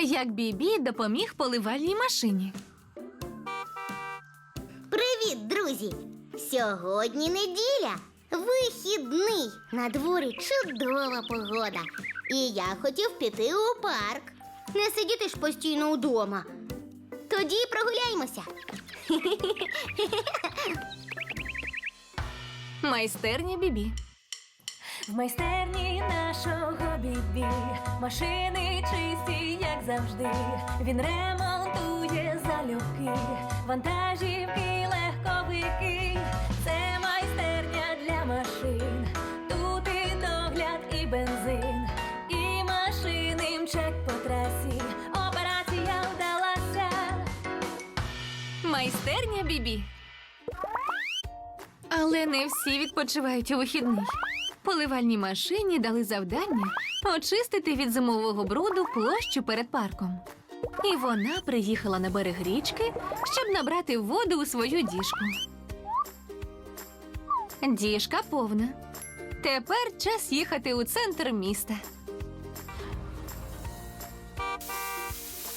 як Бібі допоміг поливальній машині. Привіт, друзі! Сьогодні неділя. Вихідний. На дворі чудова погода. І я хотів піти у парк. Не сидіти ж постійно вдома. Тоді прогуляємося. Майстерня Бібі. В майстерні нашого бібі машини чисті, як завжди. Він ремонтує залюбки, вантажівки, легковики. Це майстерня для машин. Тут і догляд, і бензин, і машини мчать по трасі. Операція вдалася. Майстерня Бібі. Але не всі відпочивають у вихідний. Поливальній машині дали завдання очистити від зимового бруду площу перед парком. І вона приїхала на берег річки, щоб набрати воду у свою діжку. Діжка повна. Тепер час їхати у центр міста.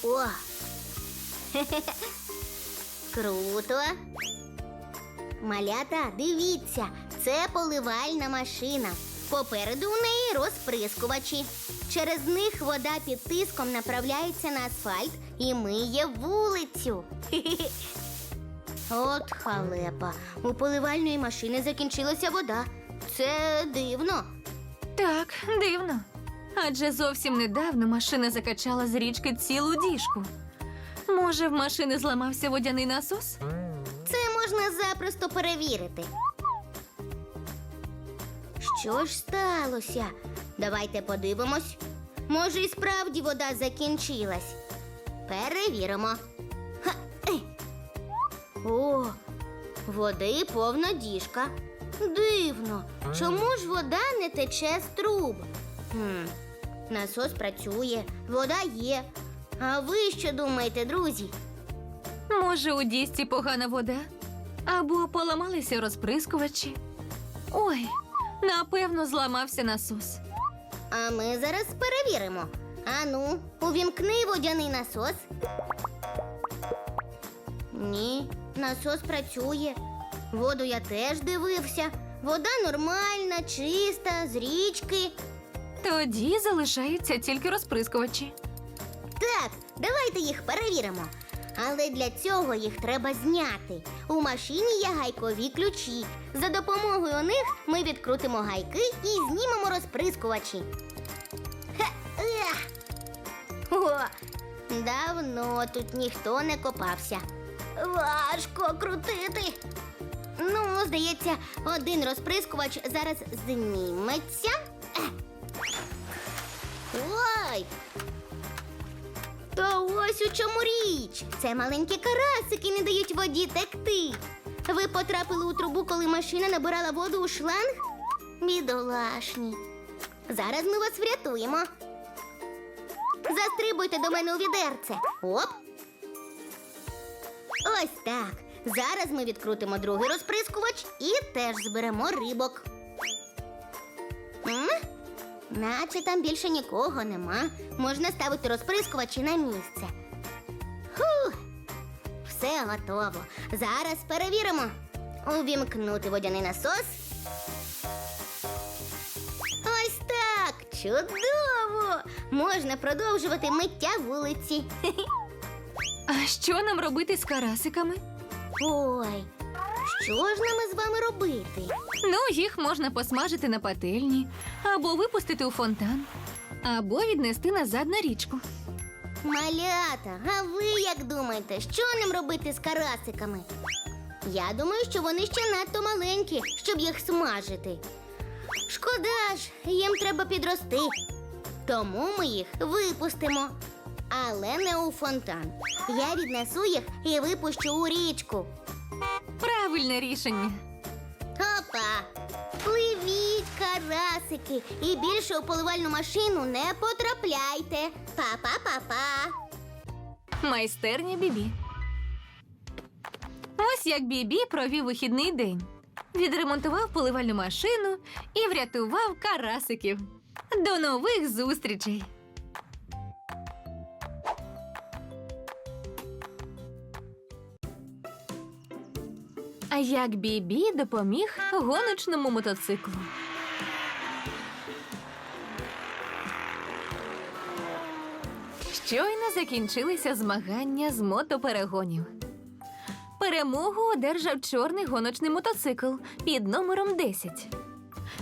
О! Круто. Малята, дивіться, це поливальна машина. Попереду у неї розприскувачі. Через них вода під тиском направляється на асфальт і миє вулицю. От халепа. У поливальної машини закінчилася вода. Це дивно. Так, дивно. Адже зовсім недавно машина закачала з річки цілу діжку. Може, в машини зламався водяний насос? Це можна запросто перевірити. Що ж сталося? Давайте подивимось. Може, і справді вода закінчилась. Перевіримо. Ха. О, води повна діжка. Дивно. Чому ж вода не тече з труб? Хм, насос працює, вода є. А ви що думаєте, друзі? Може, у дісці погана вода? Або поламалися розприскувачі? Ой, напевно, зламався насос. А ми зараз перевіримо. Ану, увімкни водяний насос. Ні, насос працює. Воду я теж дивився. Вода нормальна, чиста, з річки. Тоді залишаються тільки розприскувачі. Так, давайте їх перевіримо. Але для цього їх треба зняти. У машині є гайкові ключі. За допомогою них ми відкрутимо гайки і знімемо розприскувачі. О, давно тут ніхто не копався. Важко крутити. Ну, здається, один розприскувач зараз зніметься. Та ось у чому річ. Це маленькі карасики не дають воді текти. Ви потрапили у трубу, коли машина набирала воду у шланг? Бідолашні. Зараз ми вас врятуємо. Застрибуйте до мене у відерце. Оп. Ось так. Зараз ми відкрутимо другий розприскувач і теж зберемо рибок. Наче там більше нікого нема. Можна ставити розприскувачі на місце. Фух, все готово. Зараз перевіримо. Увімкнути водяний насос. Ось так. Чудово! Можна продовжувати миття вулиці. А що нам робити з карасиками? Ой, що ж нам із вами робити? Ну, їх можна посмажити на пательні, або випустити у фонтан, або віднести назад на річку. Малята, а ви як думаєте, що нам робити з карасиками? Я думаю, що вони ще надто маленькі, щоб їх смажити. Шкода ж, їм треба підрости. Тому ми їх випустимо. Але не у фонтан. Я віднесу їх і випущу у річку. Правильне рішення. Опа! Пливіть, карасики, і більше у поливальну машину не потрапляйте. Па-па-па-па. Майстерня Бібі. Ось як Бібі провів вихідний день. Відремонтував поливальну машину і врятував карасиків. До нових зустрічей! Як Бібі допоміг гоночному мотоциклу. Щойно закінчилися змагання з мотоперегонів. Перемогу одержав чорний гоночний мотоцикл під номером 10.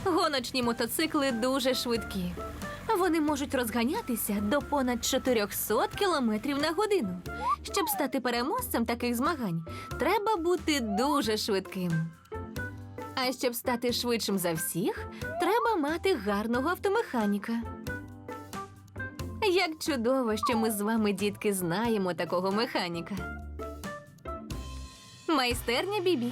Гоночні мотоцикли дуже швидкі. Вони можуть розганятися до понад 400 км на годину. Щоб стати переможцем таких змагань, треба бути дуже швидким. А щоб стати швидшим за всіх, треба мати гарного автомеханіка. Як чудово, що ми з вами, дітки, знаємо такого механіка. Майстерня Бібі.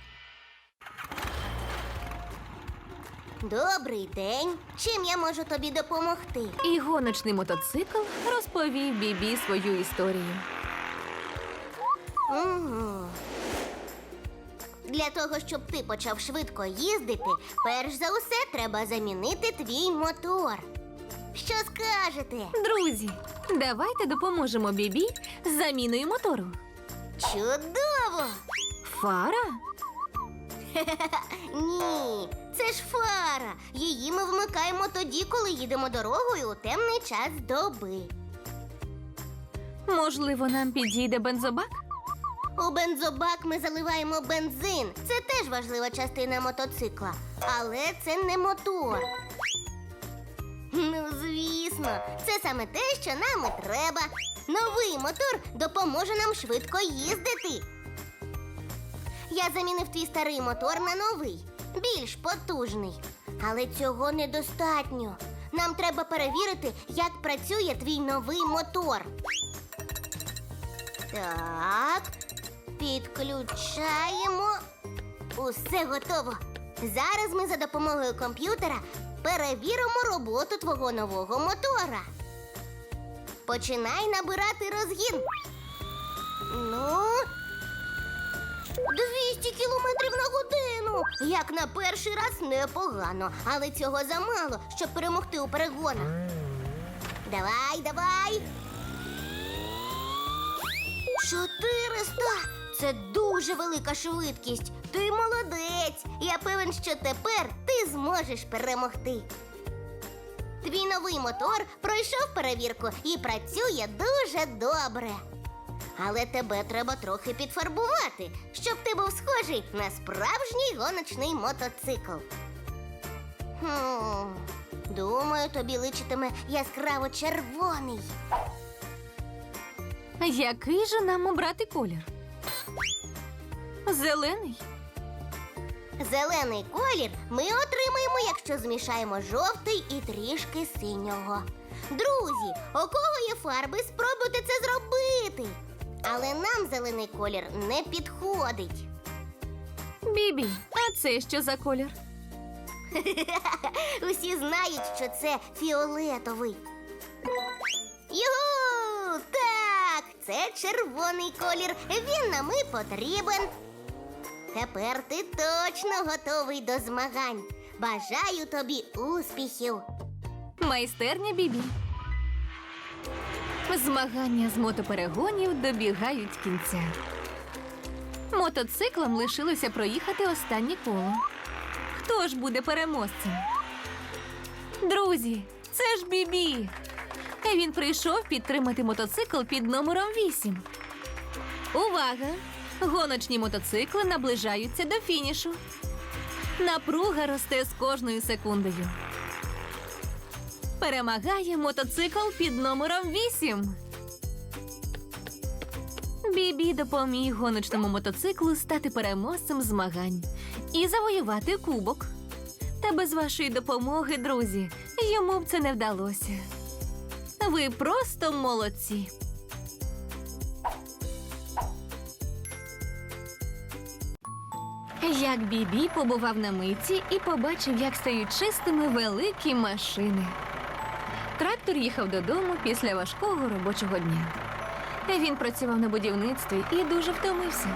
Добрий день. Чим я можу тобі допомогти? І гоночний мотоцикл розповів Бібі свою історію. Угу. Для того, щоб ти почав швидко їздити, перш за усе треба замінити твій мотор. Що скажете? Друзі, давайте допоможемо Бібі з заміною мотору. Чудово! Фара? Ні, це ж фара. Її ми вмикаємо тоді, коли їдемо дорогою у темний час доби. Можливо, нам підійде бензобак? У бензобак ми заливаємо бензин. Це теж важлива частина мотоцикла. Але це не мотор. Ну, звісно, це саме те, що нам і треба. Новий мотор допоможе нам швидко їздити. Я замінив твій старий мотор на новий, більш потужний. Але цього недостатньо. Нам треба перевірити, як працює твій новий мотор. Так, підключаємо. Усе готово. Зараз ми за допомогою комп'ютера перевіримо роботу твого нового мотора. Починай набирати розгін. Ну. 200 кілометрів на годину. Як на перший раз непогано, але цього замало, щоб перемогти у перегонах. Давай, давай. 400! Це дуже велика швидкість. Ти молодець. Я певен, що тепер ти зможеш перемогти. Твій новий мотор пройшов перевірку і працює дуже добре. Але тебе треба трохи підфарбувати, щоб ти був схожий на справжній гоночний мотоцикл. Хм, думаю, тобі личитиме яскраво червоний. Який же нам обрати колір? Зелений? Зелений колір ми отримаємо, якщо змішаємо жовтий і трішки синього. Друзі, у кого є фарби, спробуйте це зробити. Але нам зелений колір не підходить. Бібі, а це що за колір? Усі знають, що це фіолетовий. Югу! Так, це червоний колір. Він нам і потрібен. Тепер ти точно готовий до змагань. Бажаю тобі успіхів. Майстерня Бібі. Змагання з мотоперегонів добігають кінця. Мотоциклам лишилося проїхати останнє коло. Хто ж буде переможцем? Друзі, це ж Бібі. Він прийшов підтримати мотоцикл під номером 8. Увага! Гоночні мотоцикли наближаються до фінішу. Напруга росте з кожною секундою. Перемагає мотоцикл під номером 8. Бібі допоміг гоночному мотоциклу стати переможцем змагань і завоювати кубок. Та без вашої допомоги, друзі, йому б це не вдалося. Ви просто молодці. Як Бібі побував на митці і побачив, як стають чистими великі машини. Трактор їхав додому після важкого робочого дня. Він працював на будівництві і дуже втомився,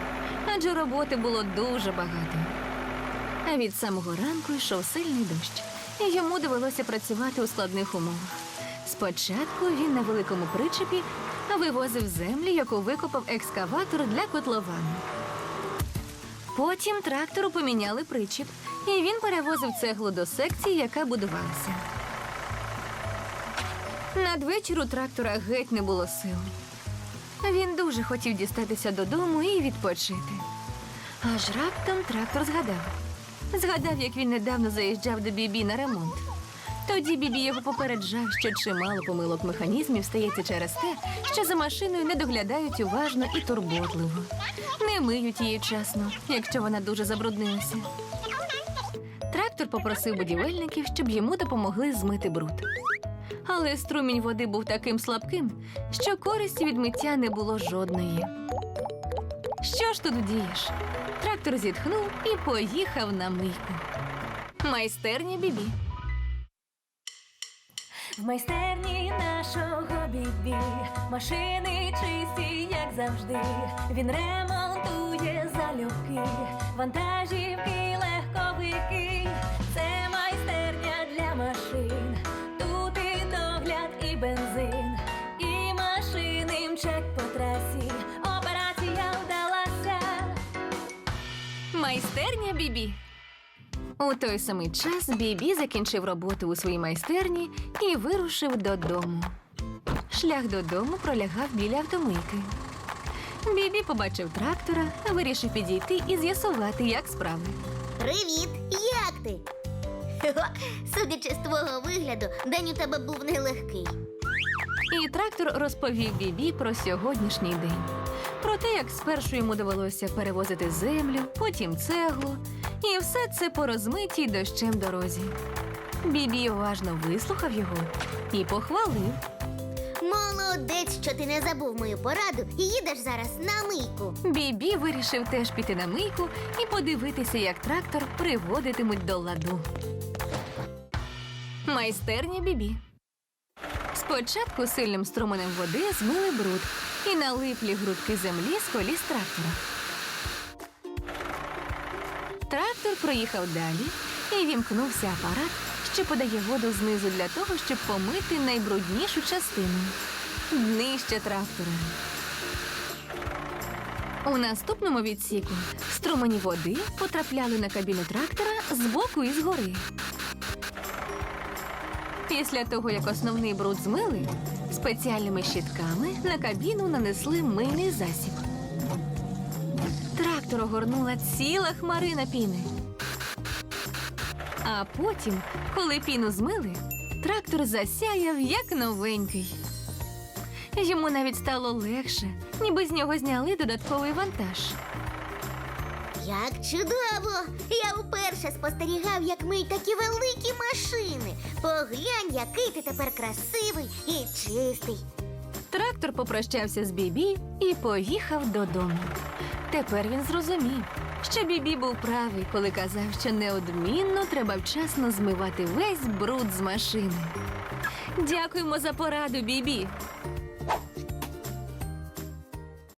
адже роботи було дуже багато. А від самого ранку йшов сильний дощ, і йому довелося працювати у складних умовах. Спочатку він на великому причепі вивозив землю, яку викопав екскаватор для котловану. Потім трактору поміняли причіп, і він перевозив цеглу до секції, яка будувалася. Надвечір у трактора геть не було сил. Він дуже хотів дістатися додому і відпочити. Аж раптом трактор згадав. Згадав, як він недавно заїжджав до Бібі на ремонт. Тоді Бібі його попереджав, що чимало помилок механізмів стається через те, що за машиною не доглядають уважно і турботливо. Не миють її вчасно, якщо вона дуже забруднилася. Трактор попросив будівельників, щоб йому допомогли змити бруд. Але струмінь води був таким слабким, що користі від миття не було жодної. Що ж тут вдієш? Трактор зітхнув і поїхав на мийку. Майстерня Бібі. В майстерні нашого бібі машини чисті, як завжди. Він ремонтує залюбки, вантажівки, легковики. Майстерня Бібі. У той самий час Бібі закінчив роботу у своїй майстерні і вирушив додому. Шлях додому пролягав біля автомийки. Бібі побачив трактора, вирішив підійти і з'ясувати, як справи. Привіт! Як ти? Хе-хе, Судячи з твого вигляду, день у тебе був нелегкий. І трактор розповів Бібі про сьогоднішній день. Про те, як спершу йому довелося перевозити землю, потім цеглу, і все це по розмитій дощем дорозі. Бібі уважно вислухав його і похвалив. Молодець, що ти не забув мою пораду і їдеш зараз на мийку. Бібі вирішив теж піти на мийку і подивитися, як трактор приводитимуть до ладу. Майстерня Бібі. Спочатку сильним струменем води змили бруд і налиплі грудки землі з коліс трактора. Трактор проїхав далі і вімкнувся апарат, що подає воду знизу для того, щоб помити найбруднішу частину днище трактора. У наступному відсіку струмені води потрапляли на кабіну трактора збоку і згори. Після того, як основний бруд змили, спеціальними щітками на кабіну нанесли мийний засіб. Трактор огорнула ціла хмарина піни. А потім, коли піну змили, трактор засяяв як новенький. Йому навіть стало легше, ніби з нього зняли додатковий вантаж. Як чудово! Я вперше спостерігав, як миють такі великі машини. Поглянь, який ти тепер красивий і чистий. Трактор попрощався з Бібі і поїхав додому. Тепер він зрозумів, що Бібі був правий, коли казав, що неодмінно треба вчасно змивати весь бруд з машини. Дякуємо за пораду, Бібі.